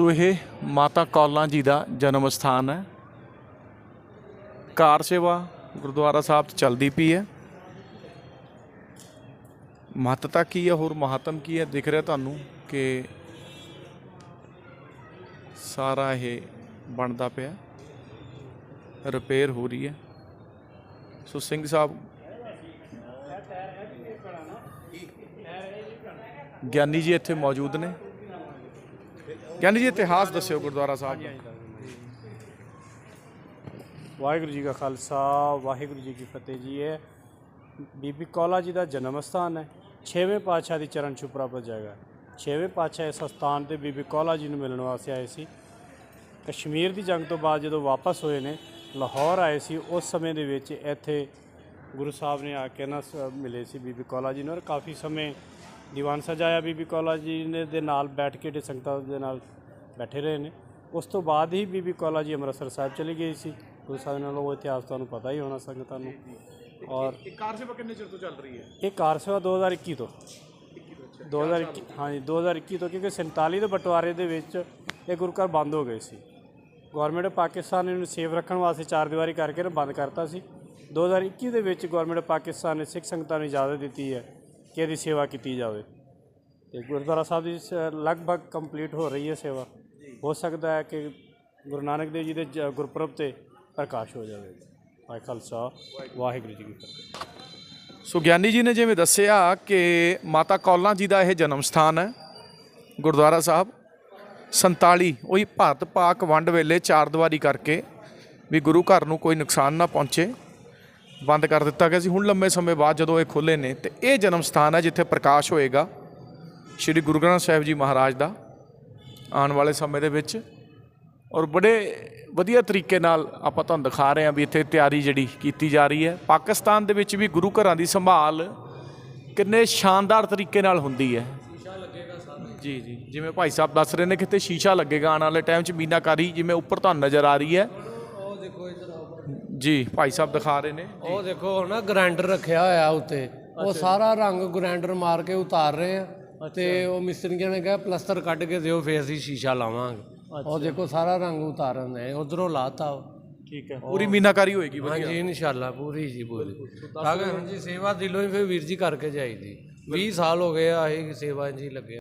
ਸੋ ਇਹ ਮਾਤਾ ਕੌਲਾਂ ਜੀ ਦਾ ਜਨਮ ਸਥਾਨ ਹੈ। ਕਾਰ ਸੇਵਾ ਗੁਰਦੁਆਰਾ ਸਾਹਿਬ 'ਚ ਚੱਲਦੀ ਪਈ ਹੈ। ਮਹੱਤਤਾ ਕੀ ਹੈ? ਹੋਰ ਮਹੱਤਮ ਕੀ ਹੈ? ਦਿਖ ਰਿਹਾ ਤੁਹਾਨੂੰ ਕਿ ਸਾਰਾ ਇਹ ਬਣਦਾ ਪਿਆ। ਰਿਪੇਅਰ ਹੋ ਰਹੀ ਹੈ। ਸੋ ਸਿੰਘ ਸਾਹਿਬ, ਗਿਆਨੀ ਜੀ ਇੱਥੇ ਮੌਜੂਦ ਨੇ। ਗਿਆਨੀ ਜੀ ਇਤਿਹਾਸ ਦੱਸਿਓ ਗੁਰਦੁਆਰਾ ਸਾਹਿਬ ਦਾ। ਵਾਹਿਗੁਰੂ ਜੀ ਕਾ ਖਾਲਸਾ, ਵਾਹਿਗੁਰੂ ਜੀ ਕੀ ਫਤਿਹ ਜੀ। ਇਹ ਬੀਬੀ ਕੌਲਾ ਜੀ ਦਾ ਜਨਮ ਸਥਾਨ ਹੈ। 6ਵੇਂ ਪਾਤਸ਼ਾਹ ਦੀ ਚਰਨ ਛੂ ਪ੍ਰਾਪਤ ਜਗ੍ਹਾ 6ਵੇਂ ਪਾਤਸ਼ਾਹ ਇਸ ਸਥਾਨ ਤੇ ਬੀਬੀ ਕੌਲਾ ਜੀ ਨੂੰ ਮਿਲਣ ਵਾਸਤੇ ਆਏ ਸੀ। ਕਸ਼ਮੀਰ ਦੀ ਜੰਗ ਤੋਂ ਬਾਅਦ ਜਦੋਂ ਵਾਪਸ ਹੋਏ ਨੇ, ਲਾਹੌਰ ਆਏ ਸੀ, ਉਸ ਸਮੇਂ ਦੇ ਵਿੱਚ ਇੱਥੇ ਗੁਰੂ ਸਾਹਿਬ ਨੇ ਆ ਕੇ ਨਾ ਸ- ਮਿਲੇ ਸੀ ਬੀਬੀ ਕੌਲਾ ਜੀ ਨੂੰ ਔਰ ਕਾਫੀ ਸਮੇਂ ਦੀਵਾਨ ਸਜਾਇਆ ਬੀਬੀ ਕੌਲਾ ਜੀ ਨੇ ਦੇ ਨਾਲ ਬੈਠ ਕੇ ਤੇ ਸੰਗਤਾਂ ਦੇ ਨਾਲ ਬੈਠੇ ਰਹੇ ਨੇ। ਉਸ ਤੋਂ ਬਾਅਦ ਹੀ ਬੀਬੀ ਕੌਲਾ ਜੀ ਅੰਮ੍ਰਿਤਸਰ ਸਾਹਿਬ ਚਲੀ ਗਈ ਸੀ। ਗੁਰੂ ਸਾਹਿਬ ਨਾਲ ਉਹ ਇਤਿਹਾਸ ਤੁਹਾਨੂੰ ਪਤਾ ਹੀ ਹੋਣਾ ਸੰਗਤਾਂ ਨੂੰ। ਔਰ ਇਹ ਕਾਰ ਸੇਵਾ ਕਿੰਨੇ ਚਿਰ ਤੋਂ ਚੱਲ ਰਹੀ ਹੈ? ਇਹ ਕਾਰ ਸੇਵਾ 2021 ਤੋਂ। 2021 ਹਾਂਜੀ 2021 ਤੋਂ ਕਿਉਂਕਿ 47 ਦੇ ਬਟਵਾਰੇ ਦੇ ਵਿੱਚ ਇਹ ਗੁਰੂ ਘਰ ਬੰਦ ਹੋ ਗਏ ਸੀ। ਗਵਰਨਮੈਂਟ ਪਾਕਿਸਤਾਨ ਨੇ ਇਹਨੂੰ ਸੇਫ ਰੱਖਣ ਵਾਸਤੇ ਚਾਰ ਦੀਵਾਰੀ ਕਰਕੇ ਨਾ ਬੰਦ ਕਰਤਾ ਸੀ। 2021 ਦੇ ਵਿੱਚ ਗਵਰਨਮੈਂਟ ਪਾਕਿਸਤਾਨ ਨੇ ਸਿੱਖ ਸੰਗਤਾਂ ਨੂੰ ਇਜਾਜ਼ਤ ਦਿੱਤੀ ਹੈ ਕਿ ਇਹਦੀ ਸੇਵਾ ਕੀਤੀ ਜਾਵੇ। ਤੇ ਗੁਰਦੁਆਰਾ ਸਾਹਿਬ ਦੀ ਲਗਭਗ ਕੰਪਲੀਟ ਹੋ ਰਹੀ ਹੈ ਸੇਵਾ। ਹੋ ਸਕਦਾ ਹੈ ਕਿ ਗੁਰੂ ਨਾਨਕ ਦੇਵ ਜੀ ਦੇ ਜ- ਗੁਰਪੁਰਬ ਤੇ ਪ੍ਰਕਾਸ਼ ਹੋ ਜਾਵੇ। ਵਾਹਿ ਖਾਲਸਾ, ਵਾਹਿਗੁਰੂ ਜੀ ਕੀ ਫਤਿਹ। ਸੋ ਗਿਆਨੀ ਜੀ ਨੇ ਜਿਵੇਂ ਦੱਸਿਆ ਕਿ ਮਾਤਾ ਕੌਲਾਂ ਜੀ ਦਾ ਇਹ ਜਨਮ ਸਥਾਨ ਹੈ, ਗੁਰਦੁਆਰਾ ਸਾਹਿਬ। 47 ਉਹੀ ਭਾਰਤ ਪਾਕ ਵੰਡ ਵੇਲੇ ਚਾਰ ਦੀਵਾਰੀ ਕਰਕੇ ਵੀ ਗੁਰੂ ਘਰ ਨੂੰ ਕੋਈ ਨੁਕਸਾਨ ਨਾ ਪਹੁੰਚੇ। ਬੰਦ ਕਰ ਦਿੱਤਾ ਗਿਆ ਸੀ। ਹੁਣ ਲੰਮੇ ਸਮੇਂ ਬਾਅਦ ਜਦੋਂ ਇਹ ਖੁੱਲੇ ਨੇ, ਤੇ ਇਹ ਜਨਮ ਸਥਾਨ ਹੈ ਜਿੱਥੇ ਪ੍ਰਕਾਸ਼ ਹੋਏਗਾ, ਸ੍ਰੀ ਗੁਰੂ ਗ੍ਰੰਥ ਸਾਹਿਬ ਜੀ ਮਹਾਰਾਜ ਦਾ। ਆਉਣ ਵਾਲੇ ਸਮੇਂ ਦੇ ਵਿੱਚ। ਔਰ ਬੜੇ ਵਧੀਆ ਤਰੀਕੇ ਨਾਲ ਆਪਾਂ ਤੁਹਾਨੂੰ ਦਿਖਾ ਰਹੇ ਹਾਂ ਵੀ ਇੱਥੇ ਤਿਆਰੀ ਜਿਹੜੀ ਕੀਤੀ ਜਾ ਰਹੀ ਹੈ। ਪਾਕਿਸਤਾਨ ਦੇ ਵਿੱਚ ਵੀ ਗੁਰੂ ਘਰਾਂ ਦੀ ਸੰਭਾਲ ਕਿੰਨੇ ਸ਼ਾਨਦਾਰ ਤਰੀਕੇ ਨਾਲ ਹੁੰਦੀ ਹੈ। ਜੀ ਜੀ। ਜਿਵੇਂ ਭਾਈ ਸਾਹਿਬ ਦੱਸ ਰਹੇ ਨੇ ਕਿਤੇ ਸ਼ੀਸ਼ਾ ਲੱਗੇਗਾ ਆਉਣ ਵਾਲੇ ਟਾਈਮ 'ਚ ਮੀਨਾਕਾਰੀ ਜਿਵੇਂ ਉੱਪਰ ਤੁਹਾਨੂੰ ਨਜ਼ਰ ਆ ਰਹੀ ਹੈ। ਉਹ ਦੇਖੋ ਇਧਰ ਜੀ ਭਾਈ ਸਾਹਿਬ ਦਿਖਾ ਰਹੇ ਨੇ। ਉਹ ਦੇਖੋ ਨਾ ਗ੍ਰਾਈਂਡਰ ਰੱਖਿਆ ਹੋਇਆ ਉੱਤੇ। ਉਹ ਸਾਰਾ ਰੰਗ ਗ੍ਰਾਈਂਡਰ ਮਾਰ ਕੇ ਉਤਾਰ ਰਹੇ ਆ। ਤੇ ਉਹ ਮਿਸਤਰੀਆਂ ਨੇ ਕਿਹਾ ਪਲਸਤਰ ਕੱਢ ਕੇ ਦਿਓ ਫੇਰ ਅਸੀਂ ਸ਼ੀਸ਼ਾ ਲਾਵਾਂਗੇ। ਉਹ ਦੇਖੋ ਸਾਰਾ ਰੰਗ ਉਤਾਰਨ ਦੇ ਉਧਰੋਂ ਲਾਤਾ। ਠੀਕ ਹੈ। ਪੂਰੀ ਮੀਨਾਕਾਰੀ ਹੋਏਗੀ ਵਧੀਆ। ਹਾਂਜੀ ਇਨਸ਼ਾਅੱਲਾ ਪੂਰੀ ਜੀ ਪੂਰੀ। ਤਾਂ ਹਾਂਜੀ ਸੇਵਾ ਦਿਲੋਂ ਹੀ ਫੇਰ ਵੀਰ ਜੀ ਕਰਕੇ ਜਾਈਦੀ। 20 ਸਾਲ ਹੋ ਗਏ ਆ ਇਹ ਸੇਵਾ ਜੀ ਲੱਗੇ।